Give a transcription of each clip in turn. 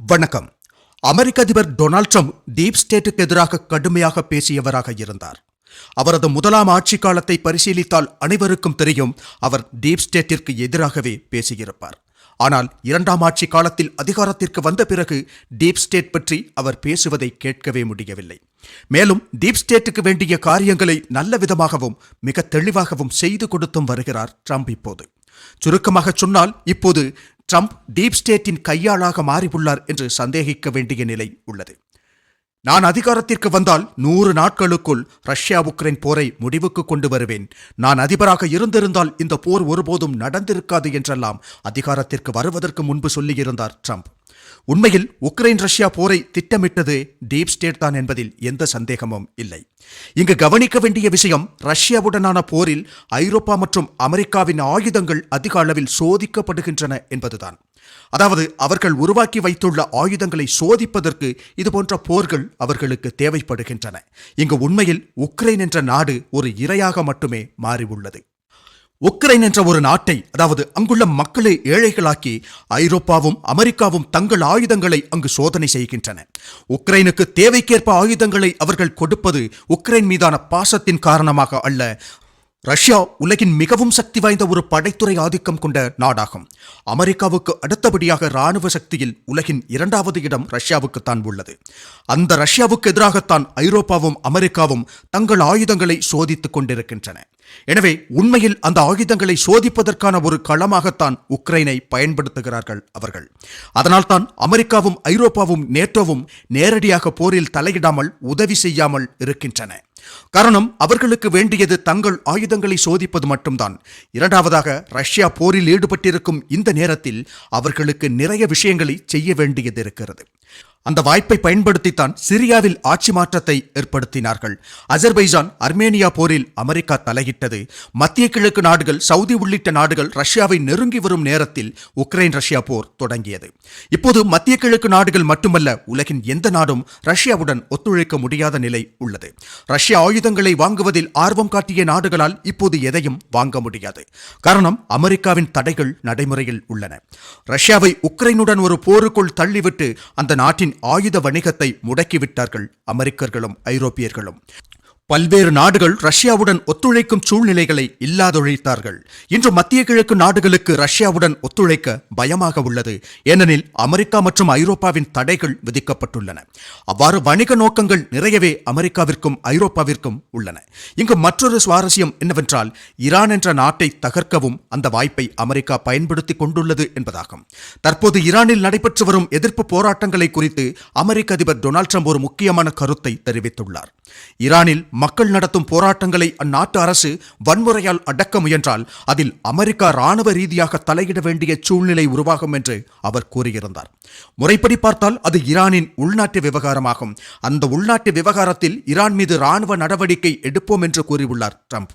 வணக்கம். அமெரிக்க அதிபர் Donald Trump deep ஸ்டேட்டுக்கு எதிராக கடுமையாக பேசியவராக இருந்தார். அவரது முதலாம் ஆட்சி காலத்தை பரிசீலித்தால் அனைவருக்கும் தெரியும் அவர் டீப் ஸ்டேட்டிற்கு எதிராகவே பேசியிருப்பார். ஆனால் இரண்டாம் ஆட்சி காலத்தில் அதிகாரத்திற்கு வந்த பிறகு டீப் ஸ்டேட் பற்றி அவர் பேசுவதை கேட்கவே முடியவில்லை. மேலும் டீப் ஸ்டேட்டுக்கு வேண்டிய காரியங்களை நல்ல விதமாகவும் மிக தெளிவாகவும் செய்து கொடுத்தும் வருகிறார் ட்ரம்ப் இப்போது. சுருக்கமாக சொன்னால் இப்போது ட்ரம்ப் டீப் ஸ்டேட்டின் கையாளாக மாறியுள்ளார் என்று சந்தேகிக்க வேண்டிய நிலை உள்ளது. நான் அதிகாரத்திற்கு வந்தால் நூறு நாட்களுக்குள் ரஷ்யா உக்ரைன் போரை முடிவுக்கு கொண்டு வருவேன். நான் அதிபராக இருந்திருந்தால் இந்த போர் ஒருபோதும் நடந்திருக்காது என்றெல்லாம் அதிகாரத்திற்கு வருவதற்கு முன்பு சொல்லியிருந்தார் ட்ரம்ப். உண்மையில் உக்ரைன் ரஷ்யா போரை திட்டமிட்டது டீப் ஸ்டேட் தான் என்பதில் எந்த சந்தேகமும் இல்லை. இங்கு கவனிக்க வேண்டிய விஷயம் ரஷ்யாவுடனான போரில் ஐரோப்பா மற்றும் அமெரிக்காவின் ஆயுதங்கள் அதிக அளவில் சோதிக்கப்படுகின்றன என்பதுதான். அதாவது அவர்கள் உருவாக்கி வைத்துள்ள ஆயுதங்களை சோதிப்பதற்கு இதுபோன்ற போர்கள் அவர்களுக்கு தேவைப்படுகின்றன. இங்கு உண்மையில் உக்ரைன் என்ற நாடு ஒரு இரையாக மட்டுமே மாறியுள்ளது. உக்ரைன் என்ற ஒரு நாட்டை அதாவது அங்குள்ள மக்களை ஏழைகளாக்கி ஐரோப்பாவும் அமெரிக்காவும் தங்கள் ஆயுதங்களை அங்கு சோதனை செய்கின்றன. உக்ரைனுக்கு தேவைக்கேற்ப ஆயுதங்களை அவர்கள் கொடுப்பது உக்ரைன் மீதான பாசத்தின் காரணமாக அல்ல. ரஷ்யா உலகின் மிகவும் சக்தி வாய்ந்த ஒரு படைத்துறை ஆதிக்கம் கொண்ட நாடாகும். அமெரிக்காவுக்கு அடுத்தபடியாக இராணுவ சக்தியில் உலகின் இரண்டாவது இடம் ரஷ்யாவுக்கு தான் உள்ளது. அந்த ரஷ்யாவுக்கு எதிராகத்தான் ஐரோப்பாவும் அமெரிக்காவும் தங்கள் ஆயுதங்களை சோதித்துக் கொண்டிருக்கின்றன. எனவே உண்மையில் அந்த ஆயுதங்களை சோதிப்பதற்கான ஒரு களமாகத்தான் உக்ரைனை பயன்படுத்துகிறார்கள் அவர்கள். அதனால்தான் அமெரிக்காவும் ஐரோப்பாவும் நேட்டோவும் நேரடியாக போரில் தலையிடாமல் உதவி செய்யாமல் இருக்கின்றன. காரணம் அவர்களுக்கு வேண்டியது தங்கள் ஆயுதங்களை சோதிப்பது மட்டும்தான். இரண்டாவதாக ரஷ்யா போரில் ஈடுபட்டிருக்கும் இந்த நேரத்தில் அவர்களுக்கு நிறைய விஷயங்களை செய்ய வேண்டியது இருக்கிறது. அந்த வாய்ப்பை பயன்படுத்தித்தான் சிரியாவில் ஆட்சி மாற்றத்தை ஏற்படுத்தினார்கள். அஜர்பைஜான் அர்மேனியா போரில் அமெரிக்கா தலையிட்டது. மத்திய கிழக்கு நாடுகள் சவுதி உள்ளிட்ட நாடுகள் ரஷ்யாவை நெருங்கி வரும் நேரத்தில் உக்ரைன் ரஷ்யா போர் தொடங்கியது. இப்போது மத்திய கிழக்கு நாடுகள் மட்டுமல்ல உலகின் எந்த நாடும் ரஷ்யாவுடன் ஒத்துழைக்க முடியாத நிலை உள்ளது. ரஷ்யா ஆயுதங்களை வாங்குவதில் ஆர்வம் காட்டிய நாடுகளால் இப்போது எதையும் வாங்க முடியாது. காரணம் அமெரிக்காவின் தடைகள் நடைமுறையில் உள்ளன. ரஷ்யாவை உக்ரைனுடன் ஒரு போருக்குள் தள்ளிவிட்டு அந்த நாட்டின் ஆயுத வணிகத்தை முடக்கிவிட்டார்கள் அமெரிக்கர்களும் ஐரோப்பியர்களும். பல்வேறு நாடுகள் ரஷ்யாவுடன் ஒத்துழைக்கும் சூழ்நிலைகளை இல்லாதொழித்தார்கள். இன்று மத்திய கிழக்கு நாடுகளுக்கு ரஷ்யாவுடன் ஒத்துழைக்க பயமாக உள்ளது. ஏனெனில் அமெரிக்கா மற்றும் ஐரோப்பாவின் தடைகள் விதிக்கப்பட்டுள்ளன. அவ்வாறு வணிக நோக்கங்கள் நிறையவே அமெரிக்காவிற்கும் ஐரோப்பாவிற்கும் உள்ளன. இங்கு மற்றொரு சுவாரஸ்யம் என்னவென்றால் ஈரான் என்ற நாட்டை தகர்க்கவும் அந்த வாய்ப்பை அமெரிக்கா பயன்படுத்திக் கொண்டுள்ளது என்பதாகும். தற்போது ஈரானில் நடைபெற்று வரும் எதிர்ப்பு போராட்டங்களை குறித்து அமெரிக்க அதிபர் டொனால்ட் ட்ரம்ப் ஒரு முக்கியமான கருத்தை தெரிவித்துள்ளார். ஈரானில் மக்கள் நடத்தும் போராட்டங்களை அந்நாட்டு அரசு வன்முறையால் அடக்க முயன்றால் அதில் அமெரிக்கா ராணுவ ரீதியாக தலையிட வேண்டிய சூழ்நிலை உருவாகும் என்று அவர் கூறியிருந்தார். முறைப்படி பார்த்தால் அது ஈரானின் உள்நாட்டு விவகாரமாகும். அந்த உள்நாட்டு விவகாரத்தில் ஈரான் மீது ராணுவ நடவடிக்கை எடுப்போம் என்று கூறியுள்ளார் ட்ரம்ப்.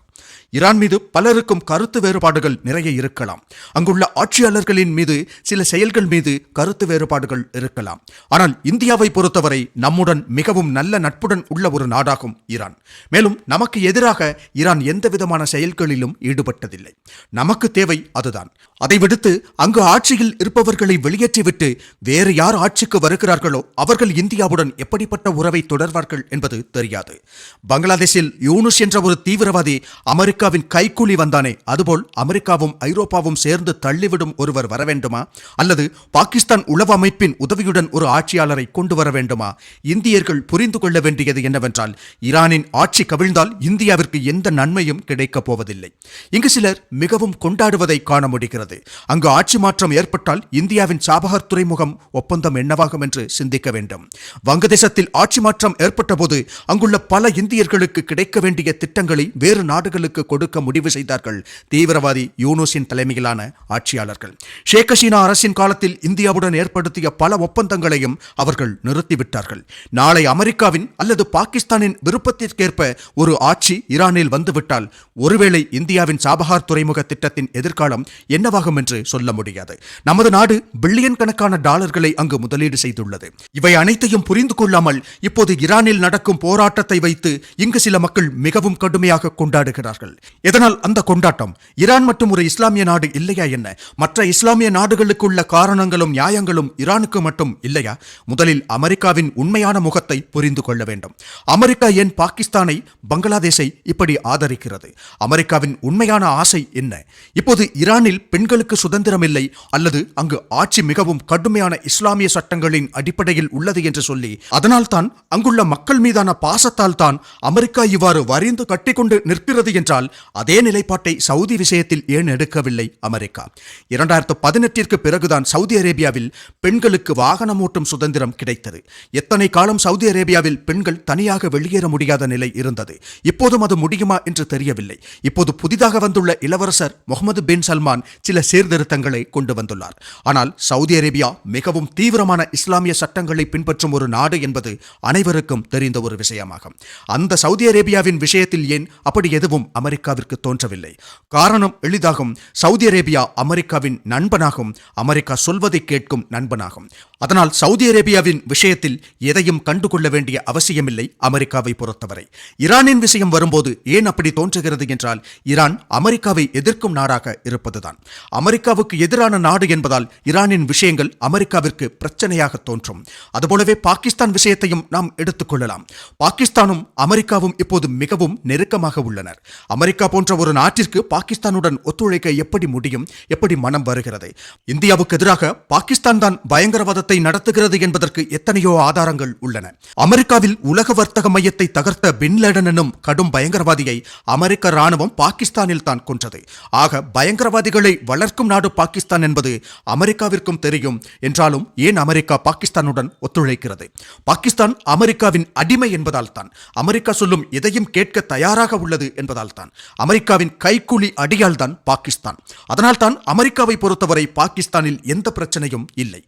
ஈரான் மீது பலருக்கும் கருத்து வேறுபாடுகள் நிறைய இருக்கலாம். அங்குள்ள ஆட்சியாளர்களின் மீது சில செயல்கள் மீது கருத்து வேறுபாடுகள் இருக்கலாம். ஆனால் இந்தியாவை பொறுத்தவரை நம்முடன் மிகவும் நல்ல நட்புடன் உள்ள ஒரு நாடாகும் ஈரான் மேலும் நமக்கு எதிராக ஈரான் எந்த விதமான செயல்களிலும் ஈடுபட்டதில்லை. நமக்கு தேவை அதுதான். அதை விடுத்து அங்கு ஆட்சியில் இருப்பவர்களை வெளியேற்றிவிட்டு வேறு யார் ஆட்சிக்கு வருகிறார்களோ அவர்கள் இந்தியாவுடன் எப்படிப்பட்ட உறவை தொடர்வார்கள் என்பது தெரியாது. பங்களாதேஷில் யூனுஸ் என்ற ஒரு தீவிரவாதி அமெரிக்காவின் கைக்கூலி வந்தானே. அதுபோல் அமெரிக்காவும் ஐரோப்பாவும் சேர்ந்து தள்ளிவிடும் ஒருவர் வர வேண்டுமா? அல்லது பாகிஸ்தான் உளவு அமைப்பின் உதவியுடன் ஒரு ஆட்சியாளரை கொண்டு வர வேண்டுமா? இந்தியர்கள் புரிந்து கொள்ள வேண்டியது என்னவென்றால் ஈரானின் ஆட்சி கவிழ்ந்தால் இந்தியாவிற்கு எந்த நன்மையும் கிடைக்கப் போவதில்லை. இங்கு சிலர் மிகவும் கொண்டாடுவதை காண முடிகிறது. அங்கு ஆட்சி மாற்றம் ஏற்பட்டால் இந்தியாவின் சாபகர் துறைமுகம் ஒப்பந்தம் என்னவாகும் என்று சிந்திக்க வேண்டும். வங்கதேசத்தில் ஆட்சி மாற்றம் ஏற்பட்டபோது அங்குள்ள பல இந்தியர்களுக்கு கிடைக்க வேண்டிய திட்டங்களை வேறு நாடு நாடுகளுக்கு கொடுக்க முடிவு செய்தார்கள். தீவிரவாதி யூனுஸின் தலைமையிலான ஆட்சியாளர்கள். ஷேக் ஹசீனா அரசின் காலத்தில் இந்தியாவுடன் ஏற்படுத்திய பல ஒப்பந்தங்களையும் அவர்கள் நிறுத்திவிட்டார்கள். நாளை அமெரிக்காவின் அல்லது பாகிஸ்தானின் விருப்பத்திற்கேற்ப ஒரு ஆட்சி ஈரானில் வந்துவிட்டால் ஒருவேளை இந்தியாவின் சாபஹார் துறைமுக திட்டத்தின் எதிர்காலம் என்னவாகும் என்று சொல்ல முடியாது. நமது நாடு பில்லியன் கணக்கான டாலர்களை அங்கு முதலீடு செய்துள்ளது. இவை அனைத்தையும் புரிந்து கொள்ளாமல் இப்போது ஈரானில் நடக்கும் போராட்டத்தை வைத்து இங்கு சில மக்கள் மிகவும் கடுமையாக கொண்டாடுகிறார்கள். கொண்டாடுகிறார்கள் இதனால் அந்த கொண்டாட்டம்? ஈரான் மட்டும் ஒரு இஸ்லாமிய நாடு இல்லையா என்ன? மற்ற இஸ்லாமிய நாடுகளுக்கு உள்ள காரணங்களும் நியாயங்களும் ஈரானுக்கு மட்டும் இல்லையா? முதலில் அமெரிக்காவின் உண்மையான முகத்தை புரிந்து கொள்ள வேண்டும். அமெரிக்கா ஏன் பாகிஸ்தானை பங்களாதேஷை இப்படி ஆதரிக்கிறது? அமெரிக்காவின் உண்மையான ஆசை என்ன? இப்போது ஈரானில் பெண்களுக்கு சுதந்திரம் இல்லை அல்லது அங்கு ஆட்சி மிகவும் கடுமையான இஸ்லாமிய சட்டங்களின் அடிப்படையில் உள்ளது என்று சொல்லி அதனால்தான் அங்குள்ள மக்கள் மீதான பாசத்தால் தான் அமெரிக்கா இவ்வாறு வரிந்து கட்டிக்கொண்டு நிற்கிறது என்றால் அதே நிலைப்பாட்டை சவுதி விஷயத்தில் ஏன் எடுக்கவில்லை அமெரிக்கா? இரண்டாயிரத்து பதினெட்டிற்கு பிறகுதான் சவுதி அரேபியாவில் பெண்களுக்கு வாகனம் ஓட்டும் சுதந்திரம் கிடைத்தது. எத்தனை காலம் சவுதி அரேபியாவில் பெண்கள் தனியாக வெளியேற முடியாத நிலை இருந்தது? இப்போதும் அது முடியுமா என்று தெரியவில்லை. இப்போது புதிதாக வந்துள்ள இளவரசர் முகமது பின் சல்மான் சில சீர்திருத்தங்களை கொண்டு வந்துள்ளார். ஆனால் சவுதி அரேபியா மிகவும் தீவிரமான இஸ்லாமிய சட்டங்களை பின்பற்றும் ஒரு நாடு என்பது அனைவருக்கும் தெரிந்த ஒரு விஷயமாகும். அந்த சவுதி அரேபியாவின் விஷயத்தில் ஏன் அப்படி எதுவும் அமெரிக்காவிற்கு தோன்றவில்லை. காரணம் எளிதாகும். சவுதி அரேபியா அமெரிக்காவின் நண்பனாகும். அமெரிக்கா சொல்வதை கேட்கும் நண்பனாகும். அதனால் சவுதி அரேபியாவின் விஷயத்தில் எதையும் கண்டுகொள்ள வேண்டிய அவசியமில்லை அமெரிக்காவை பொறுத்தவரை. ஈரானின் விஷயம் வரும்போது ஏன் அப்படி தோன்றுகிறது என்றால் ஈரான் அமெரிக்காவை எதிர்க்கும் நாடாக இருப்பதுதான். அமெரிக்காவுக்கு எதிரான நாடு என்பதால் ஈரானின் விஷயங்கள் அமெரிக்காவிற்கு பிரச்சனையாக தோன்றும். அதுபோலவே பாகிஸ்தான் விஷயத்தையும் நாம் எடுத்துக்கொள்ளலாம். பாகிஸ்தானும் அமெரிக்காவும் இப்போது மிகவும் நெருக்கமாக உள்ளனர். அமெரிக்கா போன்ற ஒரு நாட்டிற்கு பாகிஸ்தானுடன் ஒத்துழைக்க எப்படி முடியும் எப்படி மனம் வருகிறது? இந்தியாவுக்கு எதிராக பாகிஸ்தான் தான் பயங்கரவாதத்தை நடத்துகிறது என்பதற்கு எத்தனையோ ஆதாரங்கள் உள்ளன. அமெரிக்காவில் உலக வர்த்தக மையத்தை தகர்த்த பின்லேடன் எனும் கடும் பயங்கரவாதியை அமெரிக்க ராணுவம் பாகிஸ்தானில் தான் கொன்றது. ஆக பயங்கரவாதிகளை வளர்க்கும் நாடு பாகிஸ்தான் என்பது அமெரிக்காவிற்கும் தெரியும் என்றாலும் ஏன் அமெரிக்கா பாகிஸ்தானுடன் ஒத்துழைக்கிறது? பாகிஸ்தான் அமெரிக்காவின் அடிமை என்பதால் தான் அமெரிக்கா சொல்லும் எதையும் கேட்க தயாராக உள்ளது என்பதால் தான் அமெரிக்காவின் கைக்கூலி அடியால் தான் பாகிஸ்தான். அதனால் தான் அமெரிக்காவை பொறுத்தவரை பாகிஸ்தானில் எந்த பிரச்சனையும் இல்லை.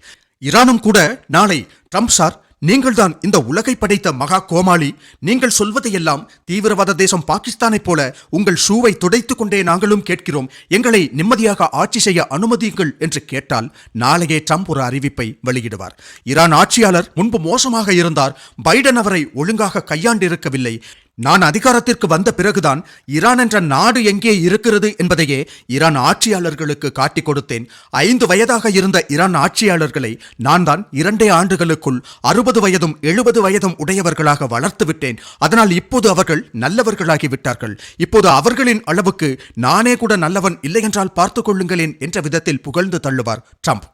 ஈரானும் கூட நாளை ட்ரம்ப் சார் நீங்கள்தான் இந்த உலகை படைத்த மகா கோமாளி. நீங்கள் சொல்வதையெல்லாம் தீவிரவாத தேசம் பாகிஸ்தானைப் போல உங்கள் ஷூவை துடைத்துக் கொண்டே நாங்களும் கேட்கிறோம். எங்களை நிம்மதியாக ஆட்சி செய்ய அனுமதியுங்கள் என்று கேட்டால் நாளையே ட்ரம்ப் ஒரு அறிவிப்பை வெளியிடுவார். ஈரான் ஆட்சியாளர் முன்பு மோசமாக இருந்தார். பைடன் அவரை ஒழுங்காக கையாண்டிருக்கவில்லை. நான் அதிகாரத்திற்கு வந்த பிறகுதான் ஈரான் என்ற நாடு எங்கே இருக்கிறது என்பதையே ஈரான் ஆட்சியாளர்களுக்கு காட்டிக் கொடுத்தேன். ஐந்து வயதாக இருந்த ஈரான் ஆட்சியாளர்களை நான் தான் இரண்டே ஆண்டுகளுக்குள் அறுபது வயதும் எழுபது வயதும் உடையவர்களாக வளர்த்து விட்டேன். அதனால் இப்போது அவர்கள் நல்லவர்களாகி விட்டார்கள். இப்போது அவர்களின் அளவுக்கு நானே கூட நல்லவன் இல்லையென்றால் பார்த்து பார்த்துக் கொள்ளுங்களேன் என்ற விதத்தில் புகழ்ந்து தள்ளுவார் ட்ரம்ப்.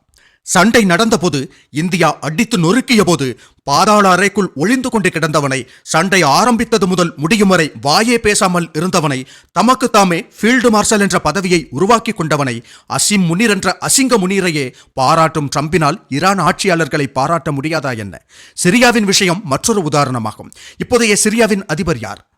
சண்டை நடந்தபோது இந்தியா அடித்து நொறுக்கிய போது பாதாள அறைக்குள் ஒளிந்து கொண்டு கிடந்தவனை சண்டை ஆரம்பித்தது முதல் முடியும் வரை வாயே பேசாமல் இருந்தவனை தமக்கு தாமே ஃபீல்டு மார்ஷல் என்ற பதவியை உருவாக்கி கொண்டவனை அசிம் முனீர் என்ற அசிங்க முனீரையே பாராட்டும் ட்ரம்பினால் ஈரான் ஆட்சியாளர்களை பாராட்ட முடியாதா என்ன? சிரியாவின் விஷயம் மற்றொரு உதாரணமாகும். இப்போதைய சிரியாவின் அதிபர் யார்?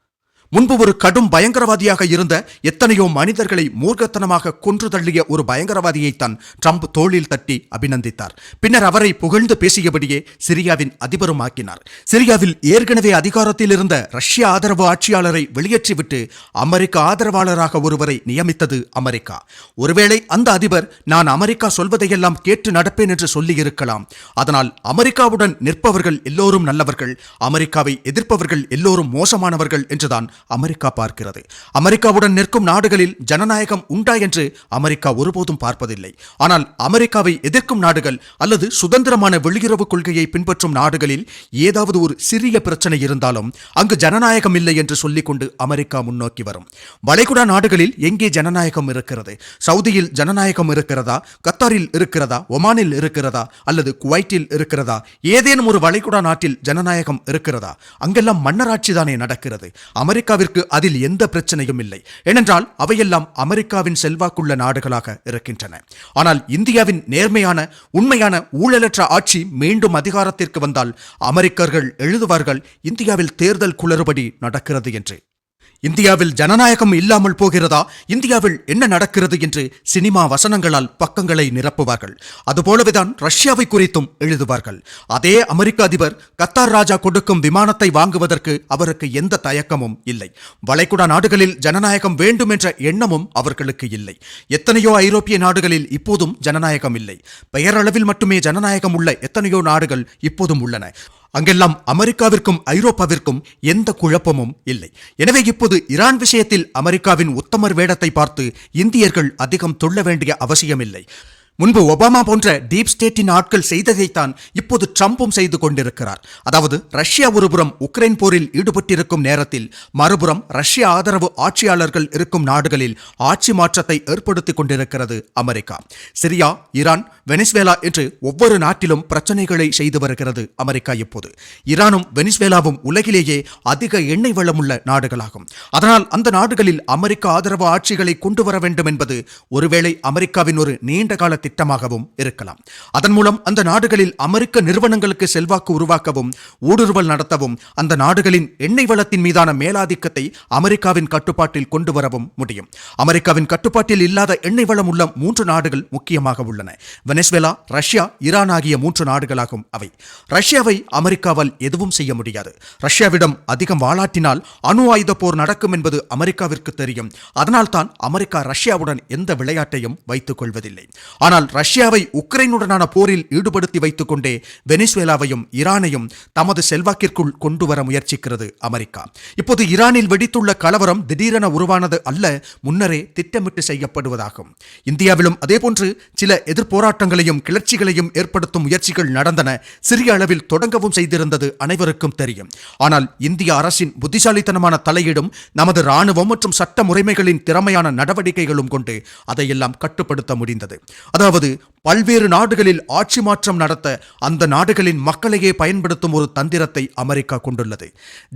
முன்பு ஒரு கடும் பயங்கரவாதியாக இருந்த எத்தனையோ மனிதர்களை மூர்க்கத்தனமாக கொன்று தள்ளிய ஒரு பயங்கரவாதியைத்தான் ட்ரம்ப் தோளில் தட்டி அபிநந்தித்தார். பின்னர் அவரை புகழ்ந்து பேசியபடியே சிரியாவின் அதிபரும் ஆக்கினார் சிரியாவில் ஏற்கனவே அதிகாரத்தில் இருந்த ரஷ்ய ஆதரவு ஆட்சியாளரை வெளியேற்றிவிட்டு அமெரிக்க ஆதரவாளராக ஒருவரை நியமித்தது அமெரிக்கா. ஒருவேளை அந்த அதிபர் நான் அமெரிக்கா சொல்வதையெல்லாம் கேட்டு நடப்பேன் என்று சொல்லியிருக்கலாம். அதனால் அமெரிக்காவுடன் நிற்பவர்கள் எல்லோரும் நல்லவர்கள் அமெரிக்காவை எதிர்ப்பவர்கள் எல்லோரும் மோசமானவர்கள் என்றுதான் அமெரிக்கா பார்க்கிறது. அமெரிக்காவுடன் நிற்கும் நாடுகளில் ஜனநாயகம் உண்டா என்று அமெரிக்கா ஒருபோதும் பார்ப்பதில்லை. ஆனால் அமெரிக்காவை எதிர்க்கும் நாடுகள் அல்லது சுதந்திரமான வெளியுறவு கொள்கையை பின்பற்றும் நாடுகளில் ஏதாவது ஒரு சிறிய பிரச்சனை இருந்தாலும் அங்கு ஜனநாயகம் இல்லை என்று சொல்லிக்கொண்டு அமெரிக்கா முன்னோக்கி வரும். வளைகுடா நாடுகளில் எங்கே ஜனநாயகம் இருக்கிறது? சவுதியில் ஜனநாயகம் இருக்கிறதா? கத்தாரில் இருக்கிறதா? ஒமானில் இருக்கிறதா? அல்லது குவைட்டில் இருக்கிறதா? ஏதேனும் ஒரு வளைகுடா நாட்டில் ஜனநாயகம் இருக்கிறதா? அங்கெல்லாம் மன்னராட்சி தானே நடக்கிறது. அமெரிக்காவிற்கு அதில் எந்த பிரச்சனையும் இல்லை. ஏனென்றால் அவையெல்லாம் அமெரிக்காவின் செல்வாக்குள்ள நாடுகளாக இருக்கின்றன. ஆனால் இந்தியாவின் நேர்மையான உண்மையான ஊழலற்ற ஆட்சி மீண்டும் அதிகாரத்திற்கு வந்தால் அமெரிக்கர்கள் எழுதுவார்கள் இந்தியாவில் தேர்தல் குளறுபடி நடக்கிறது என்று. இந்தியாவில் ஜனநாயகம் இல்லாமல் போகிறதா? இந்தியாவில் என்ன நடக்கிறது என்று சினிமா வசனங்களால் பக்கங்களை நிரப்புவார்கள். அதுபோலவேதான் ரஷ்யாவை குறித்தும் எழுதுவார்கள். அதே அமெரிக்க அதிபர் கத்தார் ராஜா கொடுக்கும் விமானத்தை வாங்குவதற்கு அவருக்கு எந்த தயக்கமும் இல்லை. வளைகுடா நாடுகளில் ஜனநாயகம் வேண்டும் என்ற எண்ணமும் அவர்களுக்கு இல்லை. எத்தனையோ ஐரோப்பிய நாடுகளில் இப்போதும் ஜனநாயகம் இல்லை. பெயரளவில் மட்டுமே ஜனநாயகம் உள்ள எத்தனையோ நாடுகள் இப்போதும் உள்ளன. அங்கெல்லாம் அமெரிக்காவிற்கும் ஐரோப்பாவிற்கும் எந்த குழப்பமும் இல்லை. எனவே இப்போது ஈரான் விஷயத்தில் அமெரிக்காவின் உத்தமர் வேடத்தை பார்த்து இந்தியர்கள் அதிகம் துள்ள வேண்டிய அவசியமில்லை. முன்பு ஒபாமா போன்ற டீப் ஸ்டேட்டின் ஆட்கள் செய்ததைத்தான் இப்போது ட்ரம்ப்பும் செய்து கொண்டிருக்கிறார். அதாவது ரஷ்யா ஒருபுறம் உக்ரைன் போரில் ஈடுபட்டிருக்கும் நேரத்தில் மறுபுறம் ரஷ்ய ஆதரவு ஆட்சியாளர்கள் இருக்கும் நாடுகளில் ஆட்சி மாற்றத்தை ஏற்படுத்திக் கொண்டிருக்கிறது அமெரிக்கா. சிரியா ஈரான் வெனிஸ்வேலா என்று ஒவ்வொரு நாட்டிலும் பிரச்சனைகளை செய்து வருகிறது அமெரிக்கா இப்போது. ஈரானும் வெனிஸ்வேலாவும் உலகிலேயே அதிக எண்ணெய் வளமுள்ள நாடுகளாகும். அதனால் அந்த நாடுகளில் அமெரிக்க ஆதரவு ஆட்சிகளை கொண்டு வர வேண்டும் என்பது ஒருவேளை அமெரிக்காவின் ஒரு நீண்ட கால திட்டமாகவும் இருக்கலாம். அதன் மூலம் அந்த நாடுகளில் அமெரிக்க நிறுவனங்களுக்கு செல்வாக்கு உருவாக்கவும் ஊடுருவல் நடத்தவும் அந்த நாடுகளின் எண்ணெய் வளத்தின் மீதான மேலாதிக்கத்தை அமெரிக்காவின் கட்டுப்பாட்டில் கொண்டு வரவும் முடியும். அமெரிக்காவின் கட்டுப்பாட்டில் இல்லாத எண்ணெய் வளம் உள்ள மூன்று நாடுகள் முக்கியமாக உள்ளன. வெனிஸ்வேலா ரஷ்யா ஈரான் ஆகிய மூன்று நாடுகளாகும் அவை. ரஷ்யாவை அமெரிக்காவால் எதுவும் செய்ய முடியாது. ரஷ்யாவிடம் அதிகம் வாளாட்டினால் அணு ஆயுத போர் நடக்கும் என்பது அமெரிக்காவிற்கு தெரியும். அதனால்தான் அமெரிக்கா ரஷ்யாவுடன் எந்த விளையாட்டையும் வைத்துக் கொள்வதில்லை. ஆனால் ரஷ்யாவை உக்ரைனுடனான போரில் ஈடுபடுத்தி வைத்துக் கொண்டே வெனிசுவேலாவையும் ஈரானையும் தமது செல்வாக்கிற்குள் கொண்டு வர முயற்சிக்கிறது அமெரிக்கா. இப்போது ஈரானில் வெடித்துள்ள கலவரம் திடீரென உருவானது அல்ல முன்னரே திட்டமிட்டு செய்யப்படுவதாகும். இந்தியாவிலும் அதேபோன்று சில போராட்டங்களையும் கிளர்ச்சிகளையும் ஏற்படுத்தும் முயற்சிகள் நடந்தன. சிறிய அளவில் தொடங்கவும் செய்திருந்தது அனைவருக்கும் தெரியும். ஆனால் இந்திய அரசின் புத்திசாலித்தனமான தலையீடும் நமது ராணுவம் மற்றும் சட்ட முறைமைகளின் திறமையான நடவடிக்கைகளும் கொண்டு அதையெல்லாம் கட்டுப்படுத்த முடிந்தது. அதாவது பல்வேறு நாடுகளில் ஆட்சி மாற்றம் நடத்த அந்த நாடுகளின் மக்களையே பயன்படுத்தும் ஒரு தந்திரத்தை அமெரிக்கா கொண்டுள்ளது.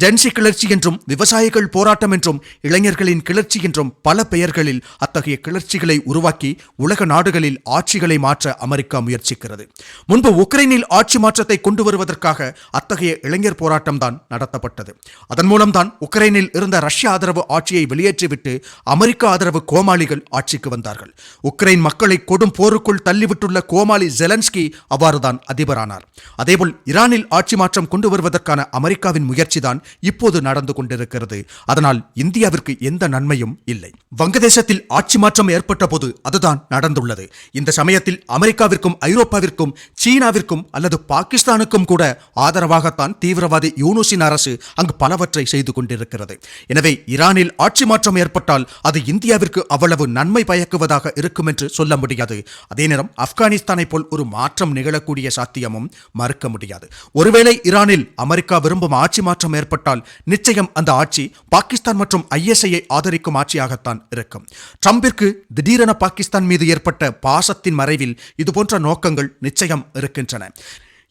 ஜென்சி கிளர்ச்சி என்றும் விவசாயிகள் போராட்டம் என்றும் இளைஞர்களின் கிளர்ச்சி என்றும் பல பெயர்களில் அத்தகைய கிளர்ச்சிகளை உருவாக்கி உலக நாடுகளில் ஆட்சிகளை மாற்ற அமெரிக்கா முயற்சிக்கிறது. முன்பு உக்ரைனில் ஆட்சி மாற்றத்தை கொண்டு வருவதற்காக அத்தகைய இளைஞர் போராட்டம் தான் நடத்தப்பட்டது. அதன் மூலம்தான் உக்ரைனில் இருந்த ரஷ்ய ஆதரவு ஆட்சியை வெளியேற்றிவிட்டு அமெரிக்க ஆதரவு கோமாளிகள் ஆட்சிக்கு வந்தார்கள். உக்ரைன் மக்களை கொடும் போருக்குள் விட்டுள்ள கோமாளி ஜெலன்ஸ்கி அவ்வாறுதான் அதிபரானார். அதேபோல் ஈரானில் ஆட்சி மாற்றம் கொண்டு வருவதற்கான அமெரிக்காவின் முயற்சிதான் இப்போது நடந்து கொண்டிருக்கிறது. அதனால் இந்தியாவிற்கு எந்த நன்மையும் இல்லை. வங்கதேசத்தில் ஆட்சி மாற்றம் ஏற்பட்ட போது அதுதான் நடந்துள்ளது. இந்த சமயத்தில் அமெரிக்காவிற்கும் ஐரோப்பாவிற்கும் சீனாவிற்கும் அல்லது பாகிஸ்தானுக்கும் கூட ஆதரவாகத்தான் தீவிரவாதி யூனுசின் அரசு அங்கு பலவற்றை செய்து கொண்டிருக்கிறது. எனவே ஈரானில் ஆட்சி மாற்றம் ஏற்பட்டால் அது இந்தியாவிற்கு அவ்வளவு நன்மை பயக்குவதாக இருக்கும் என்று சொல்ல முடியாது. அதே நேரம் ஆப்கானிஸ்தானை போல் ஒரு மாற்றம் நிகழக்கூடிய சாத்தியமும் மறுக்க முடியாது. ஒருவேளை ஈரானில் அமெரிக்கா விரும்பும் ஆட்சி மாற்றம் ஏற்பட்டால் நிச்சயம் அந்த ஆட்சி பாகிஸ்தான் மற்றும் ஐஎஸ்ஐயை ஆதரிக்கும் ஆட்சியாகத்தான் இருக்கும். ட்ரம்பிற்கு திடீரென பாகிஸ்தான் மீது ஏற்பட்ட பாசத்தின் மறைவில் இதுபோன்ற நோக்கங்கள் நிச்சயம் இருக்கின்றன.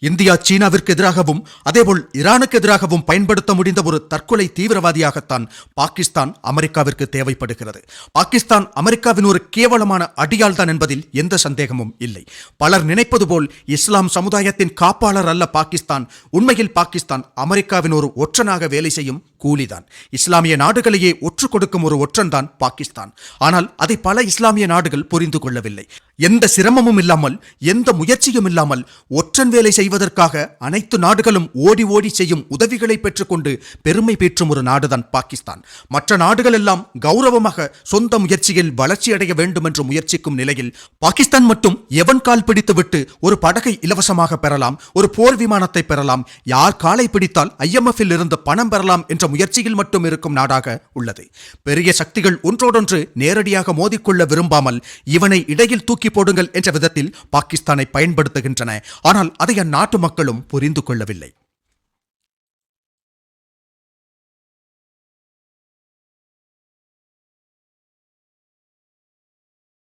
இந்தியா சீனாவிற்கு எதிராகவும் அதேபோல் ஈரானுக்கு எதிராகவும் பயன்படுத்த முடிந்த ஒரு தற்கொலை தீவிரவாதியாகத்தான் பாகிஸ்தான் அமெரிக்காவிற்கு தேவைப்படுகிறது. பாகிஸ்தான் அமெரிக்காவின் ஒரு கேவலமான அடியால் தான் என்பதில் எந்த சந்தேகமும் இல்லை. பலர் நினைப்பது போல் இஸ்லாம் சமுதாயத்தின் காப்பாளர் அல்ல பாகிஸ்தான். உண்மையில் பாகிஸ்தான் அமெரிக்காவின் ஒரு ஒற்றனாக வேலை செய்யும் கூலிதான். இஸ்லாமிய நாடுகளையே ஒற்று கொடுக்கும் ஒரு ஒற்றன் தான் பாகிஸ்தான். ஆனால் அதை பல இஸ்லாமிய நாடுகள் புரிந்து கொள்ளவில்லை. எந்த சிரமமும் இல்லாமல் எந்த முயற்சியும் இல்லாமல் ஒற்றன் வேலை செய்வதற்காக அனைத்து நாடுகளும் ஓடி ஓடி செய்யும் உதவிகளை பெற்றுக்கொண்டு பெருமை பெற்றும் ஒரு நாடுதான் பாகிஸ்தான். மற்ற நாடுகள் எல்லாம் கௌரவமாக சொந்த முயற்சியில் வளர்ச்சியடைய வேண்டும் என்று முயற்சிக்கும் நிலையில் பாகிஸ்தான் மட்டும் எவன் கால் பிடித்துவிட்டு ஒரு படகை இலவசமாக பெறலாம் ஒரு போர் விமானத்தை பெறலாம் யார் காலை பிடித்தால் ஐஎம்எஃப் இருந்து பணம் பெறலாம் என்ற முயற்சியில் மட்டும் இருக்கும் நாடாக உள்ளது. பெரிய சக்திகள் ஒன்றோடொன்று நேரடியாக மோதிக்கொள்ள விரும்பாமல் இவனை இடையில் தூக்கி தூக்கி போடுங்கள் என்ற விதத்தில் பாகிஸ்தானை பயன்படுத்துகின்றன. ஆனால் அதை அந்நாட்டு மக்களும் புரிந்து கொள்ளவில்லை.